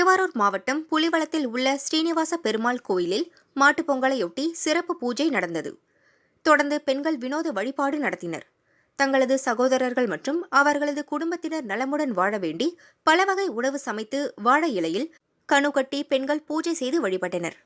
திருவாரூர் மாவட்டம் புலிவளத்தில் உள்ள ஸ்ரீனிவாச பெருமாள் கோயிலில் மாட்டுப் பொங்கலையொட்டி சிறப்பு பூஜை நடந்தது தொடர்ந்து பெண்கள் வினோத வழிபாடு நடத்தினர் தங்களது சகோதரர்கள் மற்றும் அவர்களது குடும்பத்தினர் நலமுடன் வாழ வேண்டி பல வகை உணவு சமைத்து வாழ இலையில் கணு கட்டி பெண்கள் பூஜை செய்து வழிபட்டனர்